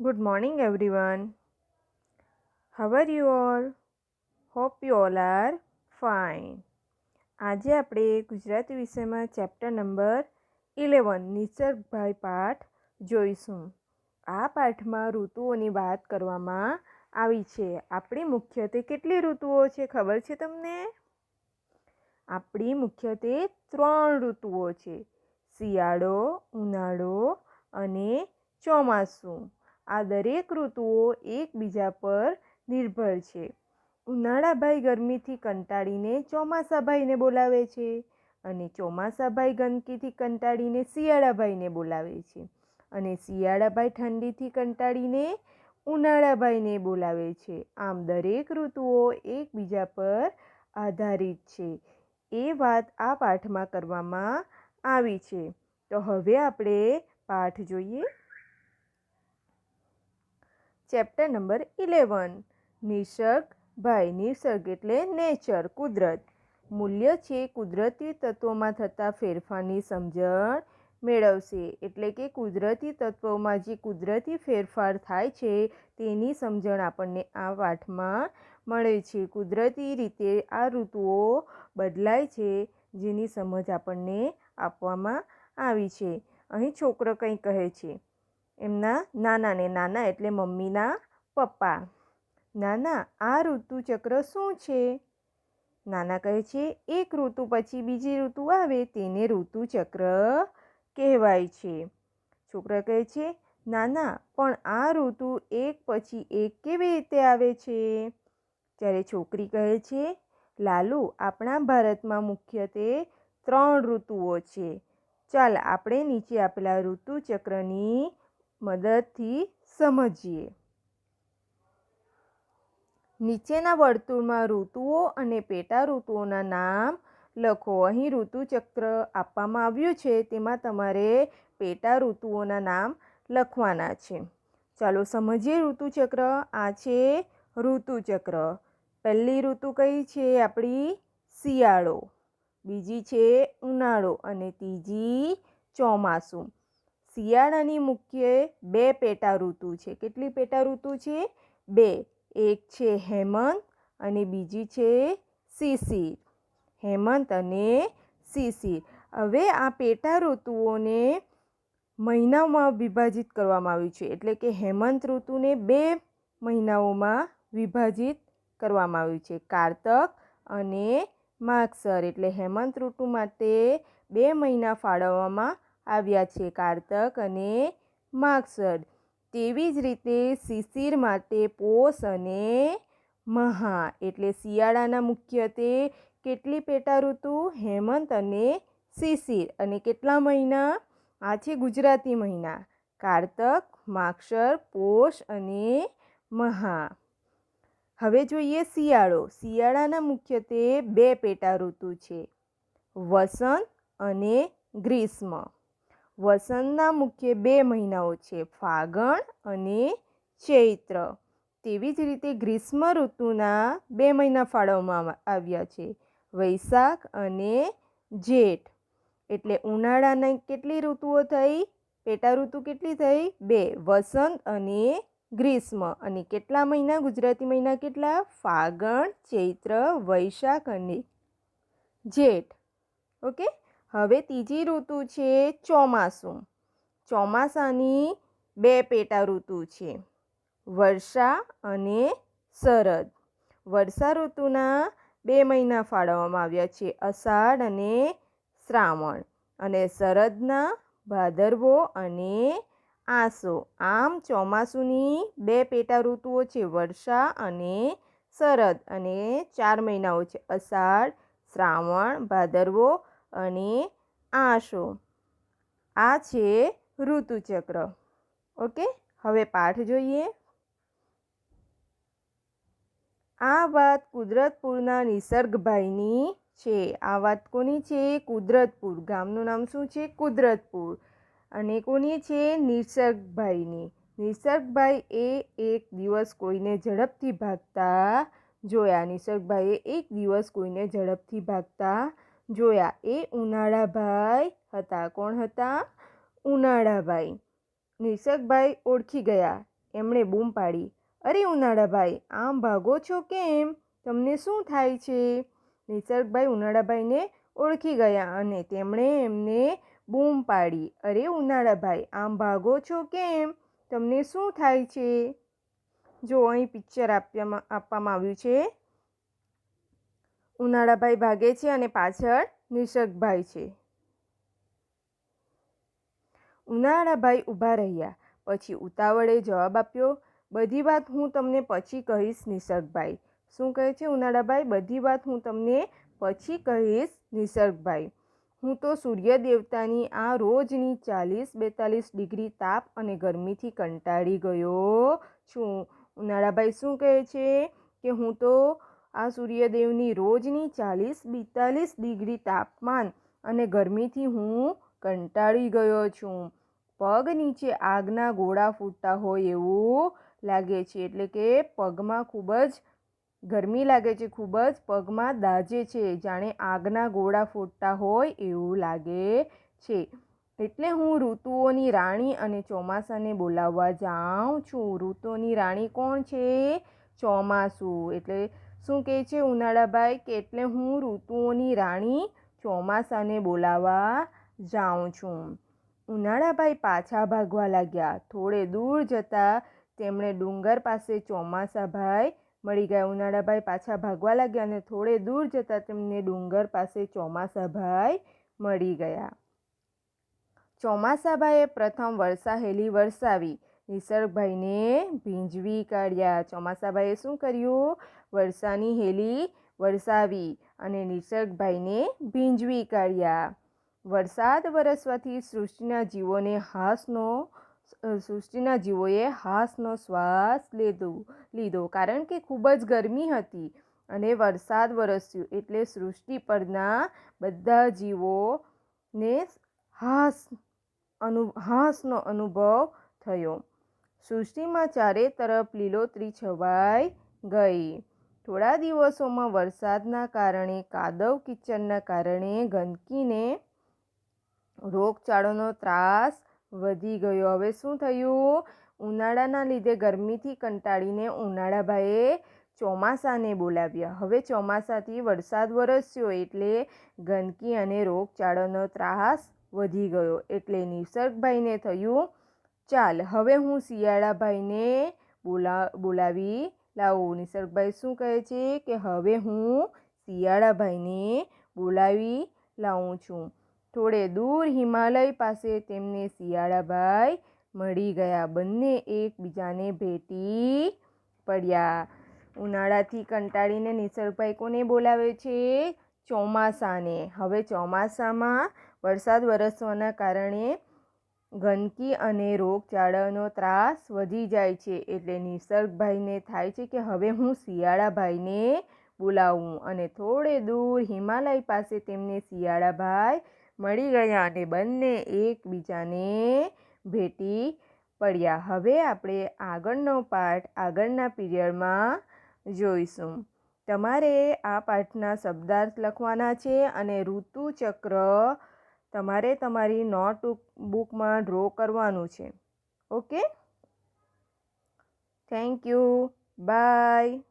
Good morning, everyone. How are you all? Hope you all are fine. આજે આપણે ગુજરાતી વિષયમાં chapter number eleven નિસર્ગભાઈ પાઠ જોઈશું આ પાઠમાં ઋતુઓની વાત કરવામાં આવી છે આપણી મુખ્યત્વે કેટલી ઋતુઓ છે ખબર છે તમને આપણી મુખ્યત્વે ત્રણ ઋતુઓ છે શિયાળો ઉનાળો અને ચોમાસું આ દરેક ઋતુઓ એકબીજા પર નિર્ભર છે. ઉનાળાભાઈ ગરમીથી કંટાળીને ચોમાસાભાઈને બોલાવે છે અને ચોમાસાભાઈ ગંદકીથી કંટાળીને શિયાળાભાઈને બોલાવે છે અને શિયાળાભાઈ ઠંડીથી કંટાળીને ઉનાળાભાઈને બોલાવે છે. આમ દરેક ઋતુઓ એકબીજા પર આધારિત છે. એ વાત આ પાઠમાં કરવામાં આવી છે. તો હવે આપણે પાઠ જોઈએ. Chapter number eleven. નિસર્ગ ભાઈ નિસર્ગ એટલે નેચર કુદરત. મૂલ્ય છે કુદરતી તત્વોમાં થતા ફેરફારની સમજણ મેળવશે. એટલે કે કુદરતી તત્વોમાં જે કુદરતી ફેરફાર થાય છે તેની સમજણ આપણને આ પાઠમાં મળે છે. કુદરતી રીતે આ ઋતુઓ બદલાય છે જેની સમજ આપણને આપવામાં આવી છે. અહીં છોકરો કંઈ કહે છે એમના નાના ને નાના એટલે મમ્મીના પપ્પા. નાના, આ ઋતુચક્ર શું છે? નાના કહે છે, એક ઋતુ પછી બીજી ઋતુ આવે તેને ઋતુચક્ર કહેવાય છે. છોકરા કહે છે, નાના, પણ આ ઋતુ એક પછી એક કેવી રીતે આવે છે? જ્યારે છોકરી કહે છે, લાલુ, આપણા ભારતમાં મુખ્યત્વે ત્રણ ઋતુઓ છે. ચાલ, આપણે નીચે આપેલા ઋતુચક્રની મદદથી સમજીએ. નીચેના વર્તુળમાં ઋતુઓ અને પેટા ઋતુઓના નામ લખો. અહીં ઋતુચક્ર આપવામાં આવ્યું છે. તેમાં તમારે પેટા ઋતુઓના નામ લખવાના છે. ચાલો સમજીએ ઋતુચક્ર. આ છે ઋતુચક્ર. પહેલી ઋતુ કઈ છે? આપણી શિયાળો. બીજી છે ઉનાળો અને ત્રીજી ચોમાસું. શિયાળાની મુખ્ય બે પેટા ઋતુ છે. કેટલી પેટા ઋતુ છે? બે. એક છે હેમંત અને બીજી છે શિશિર. હેમંત અને શિશિર. હવે આ પેટા ઋતુઓને મહિનાઓમાં વિભાજિત કરવામાં આવ્યું છે. એટલે કે હેમંત ઋતુને બે મહિનાઓમાં વિભાજિત કરવામાં આવ્યું છે. કારતક અને માગસર. એટલે હેમંત ઋતુ માટે બે મહિના ફાળવવામાં આવ્યા છે કારતક અને માગસર. તેવી જ રીતે શિશિર માટે પોષ અને મહા એટલે શિયાળાના મુખ્યત્વે કેટલી પેટા ઋતુ? હેમંત અને શિશિર. અને કેટલા મહિના? આ છે ગુજરાતી મહિના. કારતક માક્ષર પોષ અને મહા. હવે જોઈએ શિયાળો. શિયાળાના મુખ્યત્વે બે પેટા ઋતુ છે. વસંત અને ગ્રીષ્મ. વસંતના મુખ્ય બે મહિનાઓ છે, ફાગણ અને ચૈત્ર. તેવી જ રીતે ગ્રીષ્મ ઋતુના બે મહિના ફાળવવામાં આવ્યા છે. વૈશાખ અને જેઠ. એટલે ઉનાળાની કેટલી ઋતુઓ થઈ? પેટા ઋતુ કેટલી થઈ? બે વસંત અને ગ્રીષ્મ. અને કેટલા મહિના? ગુજરાતી મહિના કેટલા? ફાગણ, ચૈત્ર, વૈશાખ અને જેઠ. ઓકે? હવે ત્રીજી ઋતુ છે ચોમાસું. ચોમાસાની બે પેટા ઋતુ છે, વર્ષા અને શરદ વર્ષા ઋતુના બે મહિના ફાળવવામાં આવ્યા છે, અષાઢ અને શ્રાવણ. અને શરદના ભાદરવો અને આસો. આમ ચોમાસુની બે પેટા ઋતુઓ છે, વર્ષા અને શરદ અને ચાર મહિનાઓ છે, અષાઢ, શ્રાવણ, ભાદરવો અને આસો. આ છે ઋતુચક્ર. ઓકે? હવે પાઠ જોઈએ. આ વાત કુદરતપુરના નિસર્ગભાઈની છે. આ વાત કોની છે? કુદરતપુર. ગામનું નામ શું છે? કુદરતપુર. અને કોની છે? નિસર્ગભાઈની. નિસર્ગભાઈ એ એક દિવસ કોઈને ઝડપથી ભાગતા જોયા. નિસર્ગભાઈએ એક દિવસ કોઈને ઝડપથી ભાગતા જોયા. એ ઉનાળાભાઈ હતા. કોણ હતા? ઉનાળાભાઈ. નિસકભાઈ ઓળખી ગયા. એમણે બૂમ પાડી. અરે ઉનાળાભાઈ, આમ ભાગો છો કેમ? તમને શું થાય છે? નિસર્ગભાઈ ઉનાળાભાઈને ઓળખી ગયા અને તેમણે એમને બૂમ પાડી. અરે ઉનાળાભાઈ, આમ ભાગો છો કેમ? તમને શું થાય છે? જો અહીં પિક્ચર આપવામાં આપવામાં આવ્યું છે. ઉનાળાભાઈ ભાગે છે અને પાછળ નિસર્ગભાઈ છે. ઉનાળાભાઈ ઊભા રહ્યા. પછી ઉતાવળે જવાબ આપ્યો, બધી વાત હું તમને પછી કહીશ નિસર્ગભાઈ શું કહે છે ઉનાળાભાઈ? બધી વાત હું તમને પછી કહીશ નિસર્ગભાઈ હું તો સૂર્ય દેવતાની આ રોજની ચાલીસ બેતાલીસ ડિગ્રી તાપ અને ગરમીથી કંટાળી ગયો છું. ઉનાળાભાઈ શું કહે છે? કે હું તો આ સૂર્યદેવની રોજની ચાલીસ બેતાલીસ ડિગ્રી તાપમાન અને ગરમીથી હું કંટાળી ગયો છું. પગ નીચે આગના ગોળા ફૂટતા હોય એવું લાગે છે, એટલે કે પગમાં ખૂબ જ ગરમી લાગે છે, ખૂબ જ પગમાં દાજે છે, જાણે આગના ગોળા ફૂટતા હોય એવું લાગે છે. એટલે હું ઋતુઓની રાણી અને ચોમાસાને બોલાવવા જાઉં છું. ઋતુઓની રાણી કોણ છે? ચોમાસું. એટલે શું કહે છે ઉનાળાભાઈ કે એટલે હું ઋતુઓની રાણી ચોમાસાને બોલાવવા જાઉં છું. ઉનાળાભાઈ પાછા ભાગવા લાગ્યા. થોડે દૂર જતાં તેમણે ડુંગર પાસે ચોમાસાભાઈ મળી ગયા. ઉનાળાભાઈ પાછા ભાગવા લાગ્યા અને થોડે દૂર જતાં તેમને ડુંગર પાસે ચોમાસાભાઈ મળી ગયા. ચોમાસાભાઈએ પ્રથમ વરસાહેલી વરસાવી. નિસર્ગભાઈને ભીંજવી કાઢ્યા. ચોમાસાભાઈએ શું કર્યું? વરસાની હેલી વરસાવી અને નિસર્ગભાઈને ભીંજવી કાઢ્યા. વરસાદ વરસવાથી સૃષ્ટિના જીવોને હાસનો સૃષ્ટિના જીવોએ હાસનો શ્વાસ લીધો લીધો. કારણ કે ખૂબ જ ગરમી હતી અને વરસાદ વરસ્યો એટલે સૃષ્ટિ પરના બધા જીવોને હાસ અનુ, હાસનો અનુભવ થયો. સૃષ્ટિમાં ચારે તરફ લીલોતરી છવાઈ ગઈ. થોડા દિવસોમાં વરસાદના કારણે, કાદવ કિચડના કારણે ગંદકીને રોગચાળોનો ત્રાસ વધી ગયો. હવે શું થયું? ઉનાળાના લીધે ગરમીથી કંટાળીને ઉનાળાભાઈએ ચોમાસાને બોલાવ્યા. હવે ચોમાસાથી વરસાદ વરસ્યો એટલે ગંદકી અને રોગચાળોનો ત્રાસ વધી ગયો. એટલે નિસર્ગભાઈને થયું ચાલ, હવે હું શિયાળાભાઈને બોલા, બોલાવી લાવું. નિસર્ગભાઈ શું કહે છે કે, હવે હું શિયાળાભાઈને બોલાવી લાવું છું. થોડે દૂર હિમાલય પાસે તેમને શિયાળાભાઈ મળી ગયા. બંને એકબીજાને ભેટી પડ્યા. ઉનાળાથી કંટાળીને નિસર્ગભાઈ કોને બોલાવે છે? ચોમાસાને. હવે ચોમાસામાં વરસાદ વરસવાના કારણે ગંદકી અને રોગચાળાનો ત્રાસ વધી જાય છે એટલે નિસર્ગભાઈને થાય છે કે હવે હું શિયાળાભાઈને બોલાવું. અને થોડે દૂર હિમાલય પાસે તેમને શિયાળાભાઈ મળી ગયા અને બંને એકબીજાને ભેટી પડ્યા. હવે આપણે આગળનો પાઠ આગળના પીરિયડમાં જોઈશું. તમારે આ પાઠના શબ્દાર્થ લખવાના છે અને ઋતુચક્ર તમારે તમારી નોટ બુકમાં ડ્રો કરવાનું છે. ઓકે? Thank you. બાય.